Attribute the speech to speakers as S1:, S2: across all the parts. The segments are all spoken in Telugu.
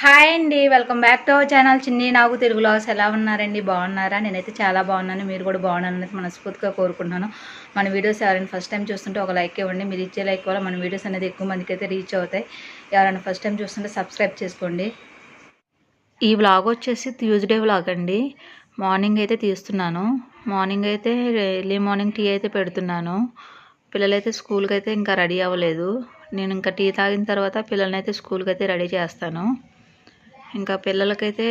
S1: హాయ్ అండి welcome back to our channel చిన్ని నాకు తెలుగు లాస్ ఎలా ఉన్నారండి? బాగున్నారా? నేనైతే చాలా బాగున్నాను. మీరు కూడా బాగున్నారని మనస్ఫూర్తిగా కోరుకుంటున్నాను. మన వీడియోస్ ఎవరైనా ఫస్ట్ టైం చూస్తుంటే ఒక లైక్ ఇవ్వండి. మీరు ఇచ్చే లైక్ వల్ల మన వీడియోస్ అనేది ఎక్కువ మందికి అయితే రీచ్ అవుతాయి. ఎవరైనా ఫస్ట్ టైం చూస్తుంటే సబ్స్క్రైబ్ చేసుకోండి. ఈ వ్లాగ్ వచ్చేసి ట్యూస్డే వ్లాగ్ అండి. మార్నింగ్ అయితే తీస్తున్నాను. మార్నింగ్ అయితే ఎర్లీ మార్నింగ్ టీ అయితే పెడుతున్నాను. పిల్లలైతే స్కూల్కి అయితే ఇంకా రెడీ అవ్వలేదు. నేను ఇంకా టీ తాగిన తర్వాత పిల్లల్ని అయితే స్కూల్కి అయితే రెడీ చేస్తాను. ఇంకా పిల్లలకైతే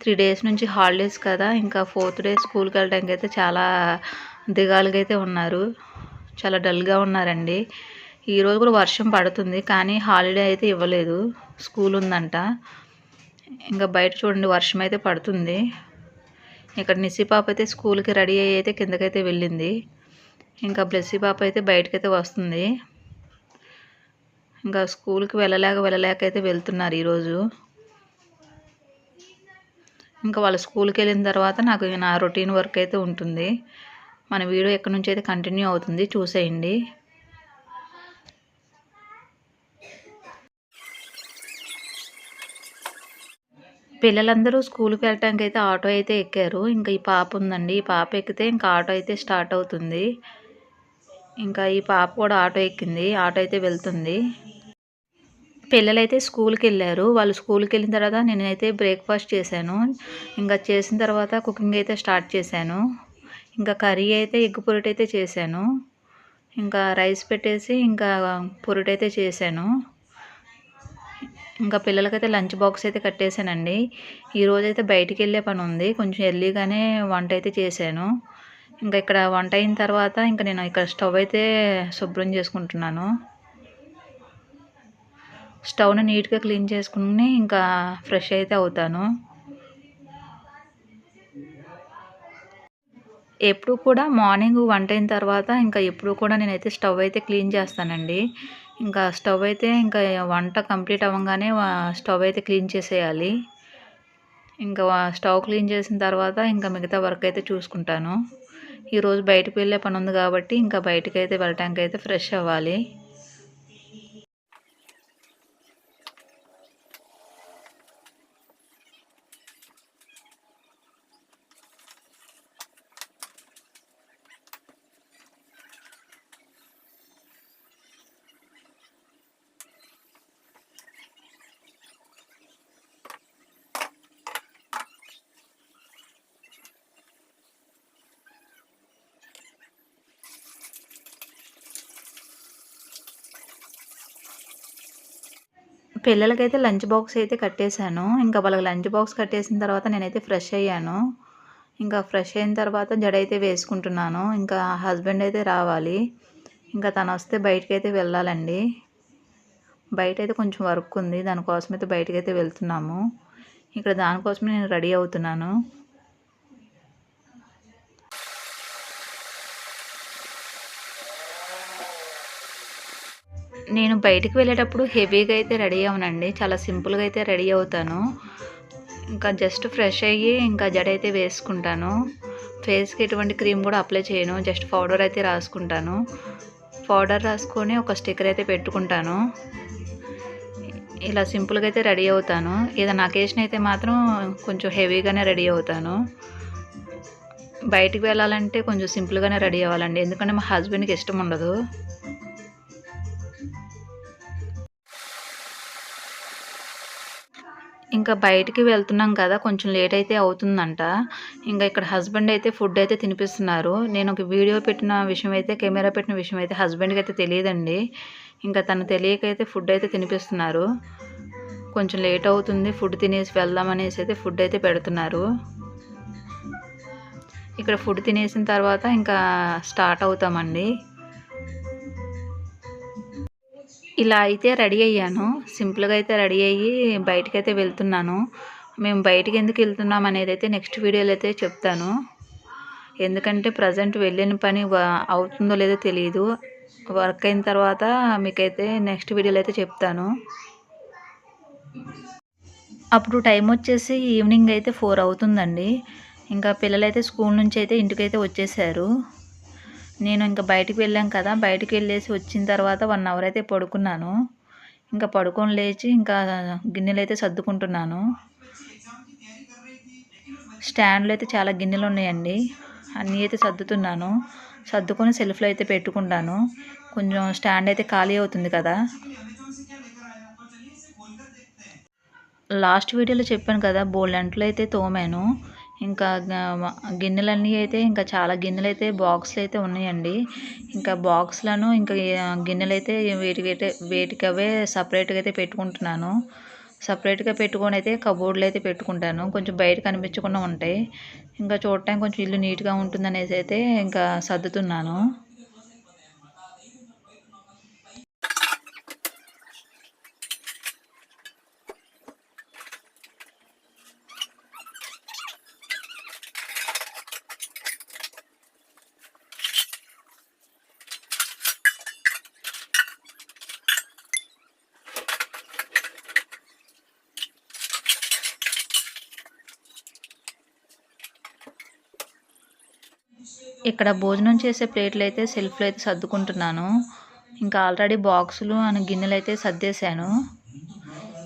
S1: త్రీ డేస్ నుంచి హాలిడేస్ కదా. ఇంకా ఫోర్త్ డే స్కూల్కి వెళ్ళడానికి అయితే చాలా దిగాలుగా అయితే ఉన్నారు. చాలా డల్గా ఉన్నారండి. ఈరోజు కూడా వర్షం పడుతుంది కానీ హాలిడే అయితే ఇవ్వలేదు. స్కూల్ ఉందంట. ఇంకా బయట చూడండి వర్షం అయితే పడుతుంది. ఇక్కడ నిసి పాప అయితే స్కూల్కి రెడీ అయ్యి అయితే కిందకైతే వెళ్ళింది. ఇంకా బ్లెస్సీ పాప అయితే బయటకైతే వస్తుంది. ఇంకా స్కూల్కి వెళ్ళలేక వెళ్ళలేక అయితే వెళ్తున్నారు ఈరోజు. ఇంకా వాళ్ళ స్కూల్కి వెళ్ళిన తర్వాత నాకు నా రొటీన్ వర్క్ అయితే ఉంటుంది. మన వీడియో ఎక్కడి నుంచి అయితే కంటిన్యూ అవుతుంది చూసేయండి. పిల్లలందరూ స్కూల్కి వెళ్ళటానికి అయితే ఆటో అయితే ఎక్కారు. ఇంకా ఈ పాప ఉందండి. ఈ పాప ఎక్కితే ఇంకా ఆటో అయితే స్టార్ట్ అవుతుంది. ఇంకా ఈ పాప కూడా ఆటో ఎక్కింది. ఆటో అయితే వెళ్తుంది. పిల్లలైతే స్కూల్కి వెళ్ళారు వాళ్ళు స్కూల్కి వెళ్ళిన తర్వాత నేనైతే బ్రేక్ఫాస్ట్ చేశాను. ఇంకా చేసిన తర్వాత కుకింగ్ అయితే స్టార్ట్ చేశాను. ఇంకా కర్రీ అయితే ఎగ్ పొరుటు అయితే చేశాను. ఇంకా రైస్ పెట్టేసి ఇంకా పొరుటు అయితే చేశాను. ఇంకా పిల్లలకైతే లంచ్ బాక్స్ అయితే కట్టేశానండి. ఈరోజు అయితే బయటికి వెళ్ళే పని ఉంది కొంచెం ఎర్లీగానే వంట అయితే చేశాను. ఇంకా ఇక్కడ వంట అయిన తర్వాత ఇంకా నేను ఇక్కడ స్టవ్ అయితే శుభ్రం చేసుకుంటున్నాను. స్టవ్ని నీట్గా క్లీన్ చేసుకుని ఇంకా ఫ్రెష్ అయితే అవుతాను. ఎప్పుడు కూడా మార్నింగ్ వంట అయిన తర్వాత ఇంకా ఎప్పుడు కూడా నేనైతే స్టవ్ అయితే క్లీన్ చేస్తానండి. ఇంకా స్టవ్ అయితే ఇంకా వంట కంప్లీట్ అవ్వగానే స్టవ్ అయితే క్లీన్ చేసేయాలి. ఇంకా స్టవ్ క్లీన్ చేసిన తర్వాత ఇంకా మిగతా వర్క్ అయితే చూసుకుంటాను. ఈరోజు బయటకు వెళ్ళే పని ఉంది కాబట్టి ఇంకా బయటకు అయితే వెళ్ళటానికి అయితే ఫ్రెష్ అవ్వాలి. పిల్లలకైతే లంచ్ బాక్స్ అయితే కట్టేశాను. ఇంకా వాళ్ళకి లంచ్ బాక్స్ కట్టేసిన తర్వాత నేనైతే ఫ్రెష్ అయ్యాను. ఇంకా ఫ్రెష్ అయిన తర్వాత జడ అయితే వేసుకుంటున్నాను. ఇంకా హస్బెండ్ అయితే రావాలి. ఇంకా తను వస్తే బయటకైతే వెళ్ళాలండి. బయట అయితే కొంచెం వర్క్ ఉంది. దానికోసం అయితే వెళ్తున్నాము. ఇక్కడ దానికోసమే నేను రెడీ అవుతున్నాను. నేను బయటికి వెళ్ళేటప్పుడు హెవీగా అయితే రెడీ అవునండి చాలా సింపుల్గా అయితే రెడీ అవుతాను. ఇంకా జస్ట్ ఫ్రెష్ అయ్యి ఇంకా జడ అయితే వేసుకుంటాను. ఫేస్కి ఎటువంటి క్రీమ్ కూడా అప్లై చేయను. జస్ట్ పౌడర్ అయితే రాసుకుంటాను. పౌడర్ రాసుకొని ఒక స్టిక్కర్ అయితే పెట్టుకుంటాను. ఇలా సింపుల్గా అయితే రెడీ అవుతాను. ఏదైనా అకేషన్ అయితే మాత్రం కొంచెం హెవీగానే రెడీ అవుతాను. బయటికి వెళ్ళాలంటే కొంచెం సింపుల్గానే రెడీ అవ్వాలండి. ఎందుకంటే మా హస్బెండ్కి ఇష్టం ఉండదు. ఇంకా బయటికి వెళ్తున్నాం కదా కొంచెం లేట్ అయితే అవుతుందంట. ఇంకా ఇక్కడ హస్బెండ్ అయితే ఫుడ్ అయితే తినిపిస్తున్నారు. నేను ఒక వీడియో పెట్టిన విషయం అయితే కెమెరా పెట్టిన విషయం అయితే హస్బెండ్కి అయితే తెలియదండి. ఇంకా తను తెలియకైతే ఫుడ్ అయితే తినిపిస్తున్నారు. కొంచెం లేట్ అవుతుంది ఫుడ్ తినేసి వెళ్దాం అనేసి అయితే ఫుడ్ అయితే పెడుతున్నారు. ఇక్కడ ఫుడ్ తినేసిన తర్వాత ఇంకా స్టార్ట్ అవుతామండి. ఇలా అయితే రెడీ అయ్యాను. సింపుల్గా అయితే రెడీ అయ్యి బయటకు అయితే వెళ్తున్నాను. మేము బయటికి ఎందుకు వెళ్తున్నాం అనేది అయితే నెక్స్ట్ వీడియోలో అయితే చెప్తాను. ఎందుకంటే ప్రజెంట్ వెళ్ళిన పని అవుతుందో లేదో తెలియదు వర్క్ అయిన తర్వాత మీకైతే నెక్స్ట్ వీడియోలో అయితే చెప్తాను. అప్పుడు టైం వచ్చేసి ఈవినింగ్ అయితే ఫోర్ అవుతుందండి. ఇంకా పిల్లలైతే స్కూల్ నుంచి అయితే ఇంటికైతే వచ్చేసారు. నేను ఇంకా బయటికి వెళ్ళాం కదా బయటికి వెళ్ళేసి వచ్చిన తర్వాత వన్ అవర్ అయితే పడుకున్నాను. ఇంకా పడుకొని లేచి ఇంకా గిన్నెలు అయితే సర్దుకుంటున్నాను. స్టాండ్లో అయితే చాలా గిన్నెలు ఉన్నాయండి. అన్నీ అయితే సర్దుతున్నాను. సర్దుకొని సెల్ఫ్లో అయితే పెట్టుకుంటాను. కొంచెం స్టాండ్ అయితే ఖాళీ అవుతుంది కదా. లాస్ట్ వీడియోలో చెప్పాను కదా బోల్డ్ అంట్లు అయితే తోమాను. ఇంకా గిన్నెలన్నీ అయితే ఇంకా చాలా గిన్నెలు అయితే బాక్స్లు అయితే ఉన్నాయండి. ఇంకా బాక్స్లను ఇంకా గిన్నెలు అయితే వేటి వేటి వేటికవే సపరేట్గా అయితే పెట్టుకుంటున్నాను. సపరేట్గా పెట్టుకొని అయితే కబోర్డ్లు అయితే పెట్టుకుంటాను. కొంచెం బయట కనిపించకుండా ఉంటాయి. ఇంకా చూడటానికి కొంచెం ఇల్లు నీట్గా ఉంటుందనేసి అయితే ఇంకా సర్దుతున్నాను. ఇక్కడ భోజనం చేసే ప్లేట్లు అయితే సెల్ఫ్లో అయితే సర్దుకుంటున్నాను. ఇంకా ఆల్రెడీ బాక్సులు అని గిన్నెలు అయితే సర్దేశాను.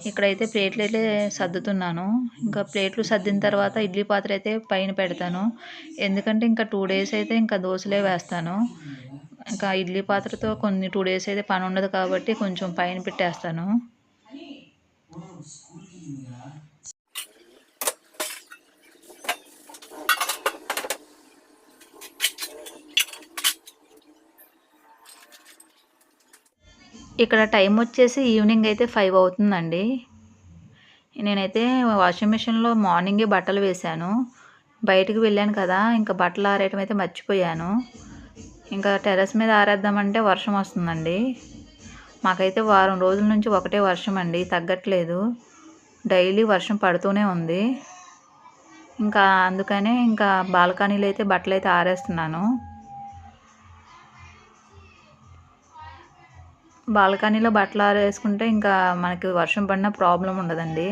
S1: ఇక్కడైతే ప్లేట్లు అయితే సర్దుతున్నాను. ఇంకా ప్లేట్లు సర్దిన తర్వాత ఇడ్లీ పాత్ర అయితే పైన పెడతాను. ఎందుకంటే ఇంకా టూ డేస్ అయితే ఇంకా దోశలే వేస్తాను. ఇంకా ఇడ్లీ పాత్రతో కొన్ని టూ డేస్ అయితే పని ఉండదు కాబట్టి కొంచెం పైన పెట్టేస్తాను. ఇక్కడ టైం వచ్చేసి ఈవినింగ్ అయితే ఫైవ్ అవుతుందండి. నేనైతే వాషింగ్ మిషన్లో మార్నింగే బట్టలు వేశాను. బయటికి వెళ్ళాను కదా ఇంకా బట్టలు ఆరేయటం అయితే మర్చిపోయాను. ఇంకా టెర్రస్ మీద ఆరేద్దామంటే వర్షం వస్తుందండి. మాకైతే వారం రోజుల నుంచి ఒకటే వర్షం అండి తగ్గట్లేదు. డైలీ వర్షం పడుతూనే ఉంది. ఇంకా అందుకనే ఇంకా బాల్కనీలో అయితే బట్టలు అయితే ఆరేస్తున్నాను. బాల్కనీలో బట్టలు ఆరేసుకుంటే ఇంకా మనకి వర్షం పడిన ప్రాబ్లం ఉండదండి.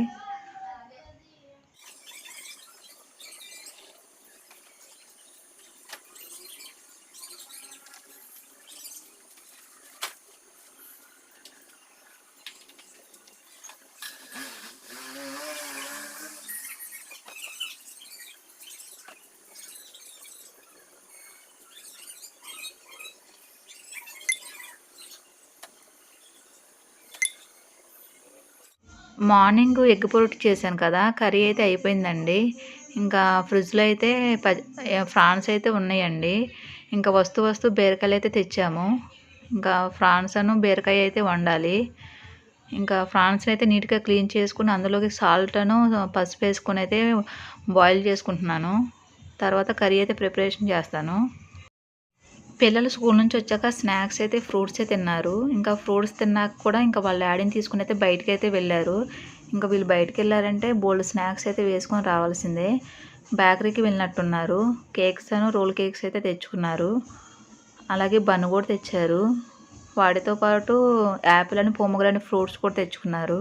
S1: మార్నింగ్ ఎగ్ పొరటు చేశాను కదా కర్రీ అయితే అయిపోయిందండి. ఇంకా ఫ్రిడ్జ్లో అయితే ఫ్రాన్స్ అయితే ఉన్నాయండి. ఇంకా వస్తు వస్తు బీరకాయలు అయితే తెచ్చాము. ఇంకా ఫ్రాన్స్ అను బీరకాయ అయితే వండాలి. ఇంకా ఫ్రాన్స్ అయితే నీట్గా క్లీన్ చేసుకుని అందులోకి సాల్ట్ అను పసుపు వేసుకుని అయితే బాయిల్ చేసుకుంటున్నాను. తర్వాత కర్రీ అయితే ప్రిపరేషన్ చేస్తాను. పిల్లలు స్కూల్ నుంచి వచ్చాక స్నాక్స్ అయితే ఫ్రూట్సే తిన్నారు. ఇంకా ఫ్రూట్స్ తిన్నాక కూడా ఇంకా వాళ్ళ డాడీని తీసుకుని అయితే బయటకి అయితే వెళ్ళారు. ఇంకా వీళ్ళు బయటకు వెళ్ళారంటే బోల్డ్ స్నాక్స్ అయితే వేసుకొని రావాల్సిందే. బేకరీకి వెళ్ళినట్టున్నారు. కేక్స్ అను రోల్ కేక్స్ అయితే తెచ్చుకున్నారు. అలాగే బన్ కూడా తెచ్చారు. వాటితో పాటు యాపిల్ అని పొమ్మగ్రాని ఫ్రూట్స్ కూడా తెచ్చుకున్నారు.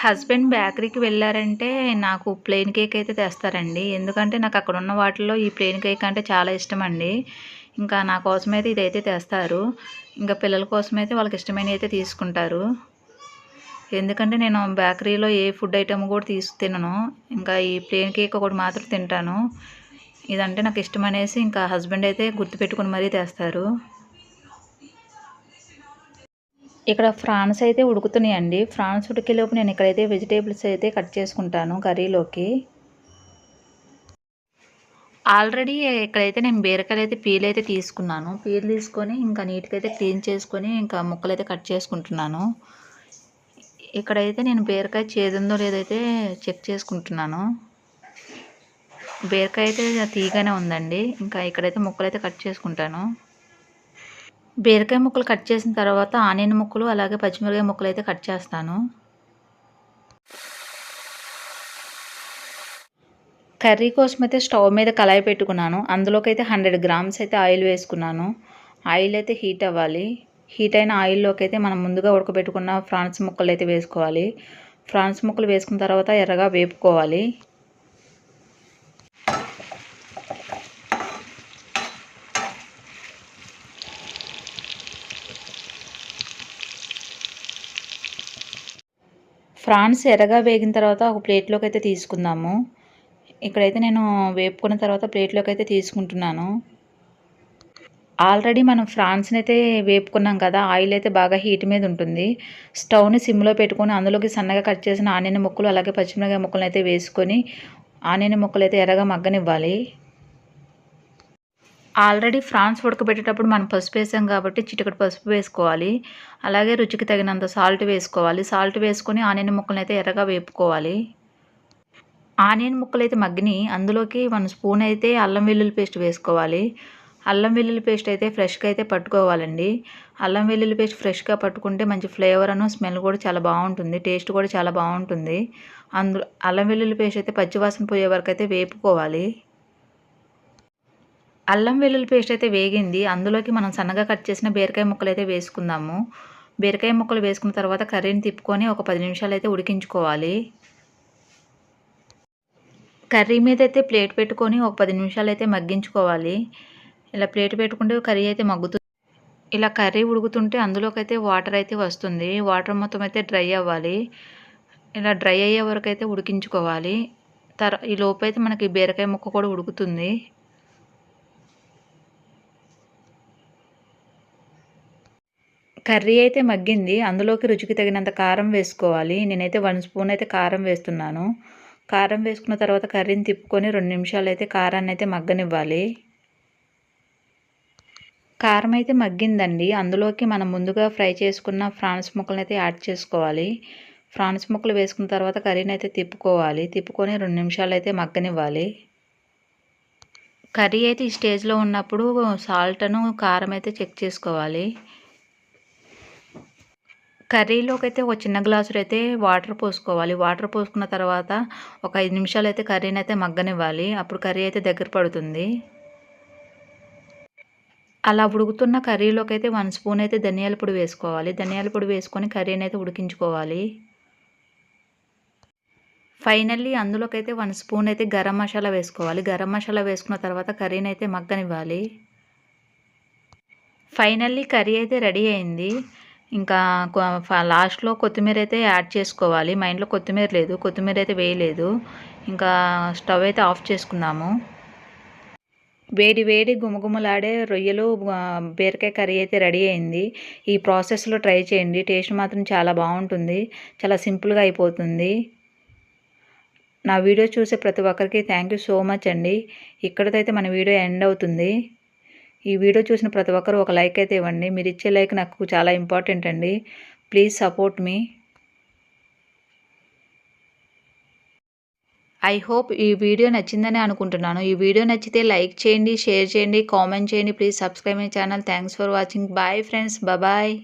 S1: హస్బెండ్ బేకరీకి వెళ్ళారంటే నాకు ప్లెయిన్ కేక్ అయితే తెస్తారండి. ఎందుకంటే నాకు అక్కడ ఉన్న వాటిలో ఈ ప్లెయిన్ కేక్ అంటే చాలా ఇష్టం అండి ఇంకా నా కోసం అయితే ఇదైతే తెస్తారు. ఇంకా పిల్లల కోసం అయితే వాళ్ళకి ఇష్టమైనవి అయితే తీసుకుంటారు. ఎందుకంటే నేను బేకరీలో ఏ ఫుడ్ ఐటమ్ కూడా తీసు తినను. ఇంకా ఈ ప్లెయిన్ కేక్ ఒకటి మాత్రం తింటాను. ఇదంటే నాకు ఇష్టం అనేసి ఇంకా హస్బెండ్ అయితే గుర్తుపెట్టుకుని మరీ తెస్తారు. ఇక్కడ ఫ్రాన్స్ అయితే ఉడుకుతున్నాయండి. ఫ్రాన్స్ ఉడికేలోపు నేను ఇక్కడైతే వెజిటేబుల్స్ అయితే కట్ చేసుకుంటాను కర్రీలోకి. ఆల్రెడీ ఇక్కడైతే నేను బీరకాయలు అయితే పీలు అయితే తీసుకున్నాను. పీలు తీసుకొని ఇంకా నీట్గా అయితే క్లీన్ చేసుకొని ఇంకా ముక్కలు అయితే కట్ చేసుకుంటున్నాను. ఇక్కడైతే నేను బీరకాయ చేదుందో లేదైతే చెక్ చేసుకుంటున్నాను. బీరకాయ అయితే తీగానే ఉందండి. ఇంకా ఇక్కడైతే ముక్కలు అయితే కట్ చేసుకుంటాను. బీరకాయ ముక్కలు కట్ చేసిన తర్వాత ఆనియన్ ముక్కలు అలాగే పచ్చిమిరకాయ ముక్కలు అయితే కట్ చేస్తాను. కర్రీ కోసం అయితే స్టవ్ మీద కళాయి పెట్టుకున్నాను. అందులోకి అయితే హండ్రెడ్ గ్రామ్స్ అయితే ఆయిల్ వేసుకున్నాను. ఆయిల్ అయితే హీట్ అవ్వాలి. హీట్ అయిన ఆయిల్లోకి అయితే మనం ముందుగా ఉడకబెట్టుకున్న ఫ్రాన్స్ ముక్కలు అయితే వేసుకోవాలి. ఫ్రాన్స్ ముక్కలు వేసుకున్న తర్వాత ఎర్రగా వేపుకోవాలి. ఫ్రాన్స్ ఎర్రగా వేగిన తర్వాత ఒక ప్లేట్లోకి అయితే తీసుకుందాము. ఇక్కడైతే నేను వేపుకున్న తర్వాత ప్లేట్లోకి అయితే తీసుకుంటున్నాను. ఆల్రెడీ మనం ఫ్రాన్స్ని అయితే వేపుకున్నాం కదా ఆయిల్ అయితే బాగా హీట్ మీద ఉంటుంది. స్టవ్ని సిమ్లో పెట్టుకొని అందులోకి సన్నగా కట్ చేసిన ఆనియన్ ముక్కలు అలాగే పచ్చిమిరకాయ ముక్కలను అయితే వేసుకొని ఆనియన్ ముక్కలు అయితే ఎర్రగా మగ్గనివ్వాలి. ఆల్రెడీ ఫ్రాన్స్ ఉడకబెట్టేటప్పుడు మనం పసుపు వేసాం కాబట్టి చిటికటి పసుపు వేసుకోవాలి. అలాగే రుచికి తగినంత సాల్ట్ వేసుకోవాలి. సాల్ట్ వేసుకొని ఆనియన్ ముక్కలను అయితే ఎర్రగా వేపుకోవాలి. ఆనియన్ ముక్కలు అయితే మగ్గిని అందులోకి వన్ స్పూన్ అయితే అల్లం వెల్లుల్లి పేస్ట్ వేసుకోవాలి. అల్లం వెల్లుల్లి పేస్ట్ అయితే ఫ్రెష్గా అయితే పట్టుకోవాలండి. అల్లం వెల్లుల్లి పేస్ట్ ఫ్రెష్గా పట్టుకుంటే మంచి ఫ్లేవర్ అను స్మెల్ కూడా చాలా బాగుంటుంది. టేస్ట్ కూడా చాలా బాగుంటుంది. అందు అల్లం వెల్లుల్లి పేస్ట్ అయితే పచ్చివాసన పోయే వరకు అయితే వేపుకోవాలి. అల్లం వెల్లుల్లి పేస్ట్ అయితే వేగింది. అందులోకి మనం సన్నగా కట్ చేసిన బీరకాయ ముక్కలు అయితే వేసుకుందాము. బీరకాయ ముక్కలు వేసుకున్న తర్వాత కర్రీని తిప్పుకొని ఒక పది నిమిషాలు అయితే ఉడికించుకోవాలి. కర్రీ మీద అయితే ప్లేట్ పెట్టుకొని ఒక పది నిమిషాలు అయితే మగ్గించుకోవాలి. ఇలా ప్లేట్ పెట్టుకుంటే కర్రీ అయితే మగ్గుతుంది ఇలా కర్రీ ఉడుకుతుంటే అందులోకి అయితే వాటర్ అయితే వస్తుంది. వాటర్ మొత్తం అయితే డ్రై అవ్వాలి. ఇలా డ్రై అయ్యే వరకు అయితే ఉడికించుకోవాలి. తర్ ఈ లోపు అయితే మనకి బీరకాయ ముక్క కూడా ఉడుకుతుంది. కర్రీ అయితే మగ్గింది. అందులోకి రుచికి తగినంత కారం వేసుకోవాలి. నేనైతే వన్ స్పూన్ అయితే కారం వేస్తున్నాను. కారం వేసుకున్న తర్వాత కర్రీని తిప్పుకొని రెండు నిమిషాలు అయితే కారాన్ని అయితే మగ్గనివ్వాలి. కారం అయితే మగ్గిందండి. అందులోకి మనం ముందుగా ఫ్రై చేసుకున్న ఫ్రాన్స్ ముక్కలను అయితే యాడ్ చేసుకోవాలి. ఫ్రాన్స్ ముక్కలు వేసుకున్న తర్వాత కర్రీని అయితే తిప్పుకోవాలి. తిప్పుకొని రెండు నిమిషాలు అయితే మగ్గనివ్వాలి. కర్రీ అయితే ఈ స్టేజ్లో ఉన్నప్పుడు సాల్ట్ను కారం అయితే చెక్ చేసుకోవాలి. కర్రీలోకి అయితే ఒక చిన్న గ్లాసులు అయితే వాటర్ పోసుకోవాలి. వాటర్ పోసుకున్న తర్వాత ఒక ఐదు నిమిషాలు అయితే కర్రీని అయితే మగ్గనివ్వాలి. అప్పుడు కర్రీ అయితే దగ్గర పడుతుంది. అలా ఉడుకుతున్న కర్రీలోకి అయితే వన్ స్పూన్ అయితే ధనియాల పొడి వేసుకోవాలి. ధనియాల పొడి వేసుకొని కర్రీని అయితే ఉడికించుకోవాలి. ఫైనల్లీ అందులోకి అయితే వన్ స్పూన్ అయితే గరం మసాలా వేసుకోవాలి. గరం మసాలా వేసుకున్న తర్వాత కర్రీని అయితే మగ్గనివ్వాలి. ఫైనల్లీ కర్రీ అయితే రెడీ అయింది. ఇంకా లాస్ట్లో కొత్తిమీర అయితే యాడ్ చేసుకోవాలి. మా ఇంట్లో కొత్తిమీర లేదు. కొత్తిమీర అయితే వేయలేదు. ఇంకా స్టవ్ అయితే ఆఫ్ చేసుకున్నాము వేడి వేడి గుమగుమలాడే రొయ్యలు బీరకాయ కర్రీ అయితే రెడీ అయింది. ఈ ప్రాసెస్లో ట్రై చేయండి. టేస్ట్ మాత్రం చాలా బాగుంటుంది. చాలా సింపుల్గా అయిపోతుంది. నా వీడియో చూసే ప్రతి ఒక్కరికి థ్యాంక్ యూ సో మచ్ అండి. ఇక్కడతో అయితే మన వీడియో ఎండ్ అవుతుంది. ఈ వీడియో చూసిన ప్రతి ఒక్కరు ఒక లైక్ అయితే ఇవ్వండి. మీరు ఇచ్చే లైక్ నాకు చాలా ఇంపార్టెంట్ అండి. Please support me. I hope ఈ వీడియో నచ్చిందని అనుకుంటున్నాను. ఈ వీడియో నచ్చితే లైక్ చేయండి షేర్ చేయండి కామెంట్ చేయండి. Please subscribe my channel. Thanks for watching. Bye friends. Bye